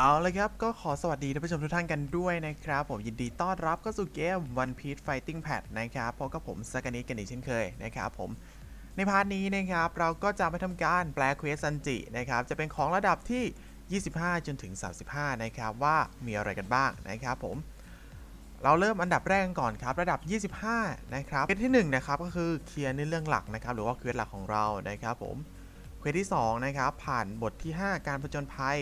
เอาเลยครับ ก็ขอสวัสดีท่านผู้ชมทุกท่านกันด้วยนะครับ ผมยินดีต้อนรับเข้าสู่เกม One Piece Fighting Pad นะครับพบกับผมสกานิกันอีกเช่นเคยนะครับผมในพาร์ทนี้นะครับ เราก็จะมาทำการแปลเควสซันจินะครับ จะเป็นของระดับที่ 25 จนถึง 35 นะครับ ว่ามีอะไรกันบ้างนะครับผม เราเริ่มอันดับแรกก่อนครับ ระดับ 25 นะครับเควสที่1นะครับก็คือเคลียร์ในเรื่องหลักนะครับ หรือว่าเควสหลักของเรานะครับผมเควสที่2นะครับผ่านบทที่ 5 การผจญภัย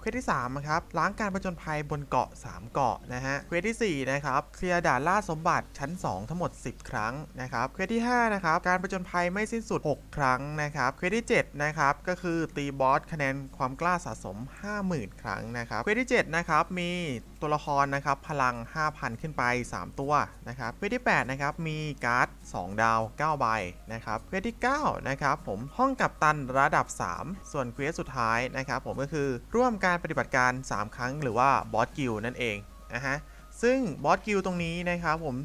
เควสที่3นะครับล้างการผจญภัยบนเกาะ 3 เกาะนะฮะเควสทีสี่4นะครับเคลียร์ด่านล่าสมบัติชั้น 2 ทั้งหมด 10 ครั้งนะครับเควสที่5นะครับการผจญภัยไม่สิ้นสุด 6 ครั้งนะครับเควสที่7นะครับก็คือตีบอสคะแนนความกล้าสะสม 50,000 ครั้งนะครับเควสที่7นะครับมีตัวละครนะครับพลัง 5,000 ขึ้นไป 3 ตัวนะครับเควสที่8นะครับมีการ์ด 2 ดาว 9 ใบนะครับเควสที่9นะครับผมห้องกับตันระดับ 3 ส่วนเควสสุดท้ายนะครับผมก็คือร่วมกันการปฏิบัติการ 3 ครั้งหรือว่าบอสกิลนั่นเองนะฮะซึ่งบอสกิลตรงนี้นะครับผม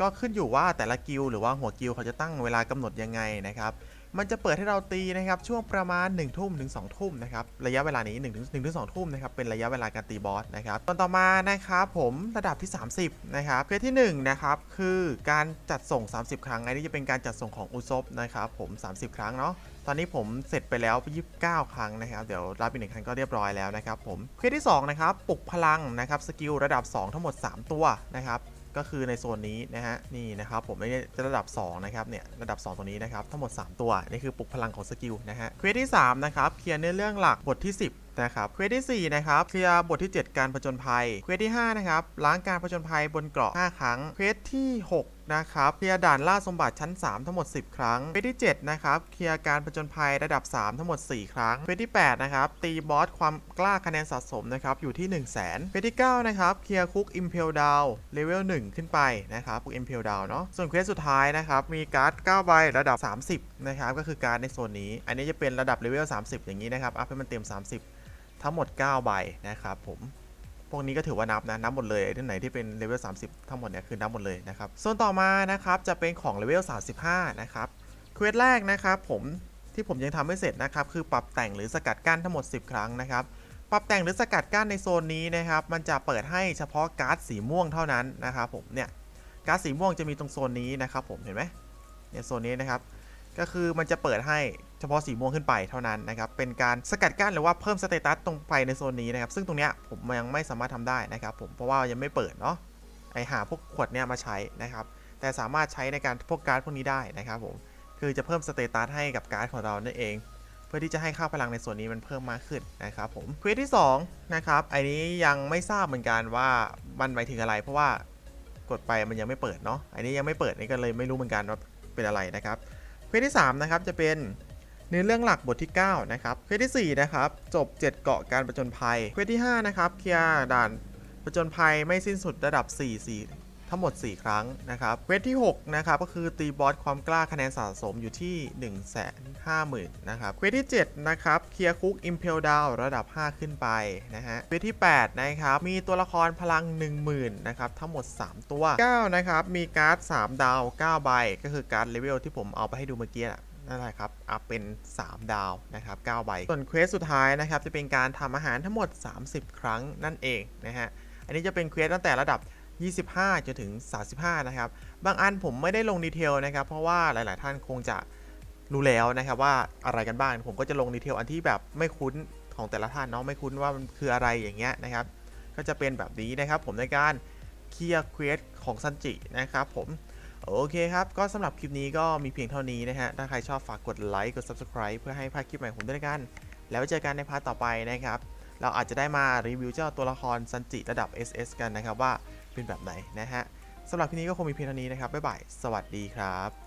ก็ขึ้นอยู่ว่าแต่ละกิลหรือว่าหัวกิลเขาจะตั้งเวลากำหนดยังไงนะครับ มันจะเปิดให้เราตีนะครับช่วงประมาณ 1 ทุ่มถึง2ทุ่มนะครับระยะเวลานี้1ถึง1ถึง2ทุ่มนะครับเป็นระยะเวลาการตีบอสนะครับตอนต่อมานะครับผมระดับที่ 30นะครับเควสที่1นะครับคือการจัดส่ง 30 ครั้งอันนี้จะเป็นการจัดส่งของอุซบนะครับผม 30 ครั้งเนาะตอนนี้ผมเสร็จไปแล้ว 29 ครั้งนะครับ เดี๋ยวรับอีกหนึ่งครั้งก็เรียบร้อยแล้วนะครับผมเควสที่2นะครับปลุกพลังนะครับสกิลระดับ 2 ทั้งหมด 3 ตัวนะครับ ก็คือในโซนนี้นะฮะนี่นะครับผมนี่จะระดับ 2 นะครับเนี่ยระดับ 2ตรงนี้นะครับ ทั้งหมด 3 ตัวนี่คือปลุกพลังของสกิลนะฮะเควสที่ 3 นะครับเคลียร์เนื้อเรื่องหลักบทที่ 10นะครับเควสที่4นะครับเคลียร์บทที่ 7 การผจญภัยเควสที่5นะครับล้างการผจญภัยบนเกราะ5ครั้งเควสที่ 6 นะครับเคลียร์ด่านล่าสมบัติชั้น 3 ทั้งหมด 10 ครั้งเควสที่ 7 นะครับเคลียร์การผจญภัยระดับ 3 ทั้งหมด 4 ครั้งเควสที่ 8 นะครับ ตีบอสความกล้าคะแนนสะสมนะครับ อยู่ที่ 1 0 0 0 0แสนเควสที่ 9 นะครับ เคลียร์คุกอิมเพลดาวเลเวล1ขึ้นไปนะครับคุกอิมเพลดาวเนาะส่วนเควสสุดท้ายนะครับ มีการ์ด9ใบระดับ 30 นะครับ ก็คือการ์ดในโซนนี้ อันนี้จะเป็นระดับเลเวล30 อย่างนี้นะครับอัพให้มันเต็ม 30 ทั้งหมด 9 ใบนะครับผม พวกนี้ก็ถือว่านับนะนับหมดเลยที่ไหนที่เป็นเลเวล30 ทั้งหมดเนี่ยคือนับหมดเลยนะครับส่วนต่อมานะครับจะเป็นของเลเวล35 นะครับเควสแรกนะครับผมที่ผมยังทำไม่เสร็จนะครับคือปรับแต่งหรือสกัดกั้นทั้งหมด 10 ครั้งนะครับปรับแต่งหรือสกัดกั้นในโซนนี้นะครับมันจะเปิดให้เฉพาะการ์ดสีม่วงเท่านั้นนะครับผมเนี่ยการ์ดสีม่วงจะมีตรงโซนนี้นะครับผมเห็นไหมเนี่ยโซนนี้นะครับก็คือมันจะเปิดให้ เฉพาะสีม่วงขึ้นไปเท่านั้นนะครับเป็นการสกัดกั้นหรือว่าเพิ่มสเตตัสตรงไปในโซนนี้นะครับซึ่งตรงเนี้ยผมยังไม่สามารถทำได้นะครับผมเพราะว่ายังไม่เปิดเนาะไอหาพวกขวดเนี้ยมาใช้นะครับแต่สามารถใช้ในการพวกการ์ดพวกนี้ได้นะครับผมคือจะเพิ่มสเตตัสให้กับการ์ดของเรานั่นเอง เพื่อที่จะให้ค่าพลังในส่วนนี้มันเพิ่มมากขึ้นนะครับผมเควสที่2นะครับอันนี้ยังไม่ทราบเหมือนกันว่ามันหมายถึงอะไร เพราะว่ากดไปมันยังไม่เปิดเนาะอันนี้ยังไม่เปิดนี่ก็เลยไม่รู้เหมือนกันว่าเป็นอะไรนะครับเควสที่3นะครับจะเป็น เนื้อเรื่องหลักบทที่ 9 นะครับเควสที่ 4 นะครับ จบ 7 เกาะการประจนภัยเควสที่ 5 นะครับเคลียร์ด่านประจนภัยไม่สิ้นสุดระดับ 4 4 ทั้งหมด 4 ครั้งนะครับเควสที่ 6 นะครับ ก็คือตีบอสความกล้าคะแนนสะสมอยู่ที่ 1 5 0 0 0 0นะครับเควสที่ 7 นะครับเคลียร์คุกอิมเพลดาวระดับ 5 ขึ้นไปนะฮะเควสที่ 8 นะครับ มีตัวละครพลัง 10,000นะครับทั้งหมด 3 ตัว 9 นะครับ มีการ์ด 3 ดาว 9 ใบ ก็คือการ์ดเลเวลที่ผมเอาไปให้ดูเมื่อกี้นะ นั่นแหละครับอัพเป็น 3 ดาวนะครับ9ใบ ส่วนเควสสุดท้ายนะครับจะเป็นการทำอาหารทั้งหมด 30 ครั้งนั่นเองนะฮะ อันนี้จะเป็นเควสตั้งแต่ระดับ 25 จนถึง 35 นะครับ บางอันผมไม่ได้ลงดีเทลนะครับ เพราะว่าหลาย ๆ ท่านคงจะรู้แล้วนะครับว่าอะไรกันบ้าง ผมก็จะลงดีเทลอันที่แบบไม่คุ้นของแต่ละท่านเนาะไม่คุ้นว่ามันคืออะไรอย่างเงี้ยนะครับ ก็จะเป็นแบบนี้นะครับผมในการเคลียร์เควสของซันจินะครับผม โอเคครับ ก็สำหรับคลิปนี้ก็มีเพียงเท่านี้นะฮะ ถ้าใครชอบฝากกดไลค์ กด Subscribe เพื่อให้พลาดคลิปใหม่ผมด้วยกัน แล้วเจอกันในพาร์ทต่อไปนะครับ เราอาจจะได้มารีวิวเจ้าตัวละครซันจิระดับ SS กันนะครับว่าเป็นแบบไหนนะฮะสำหรับคลิปนี้ก็คงมีเพียงเท่านี้นะครับ บ๊ายบาย สวัสดีครับ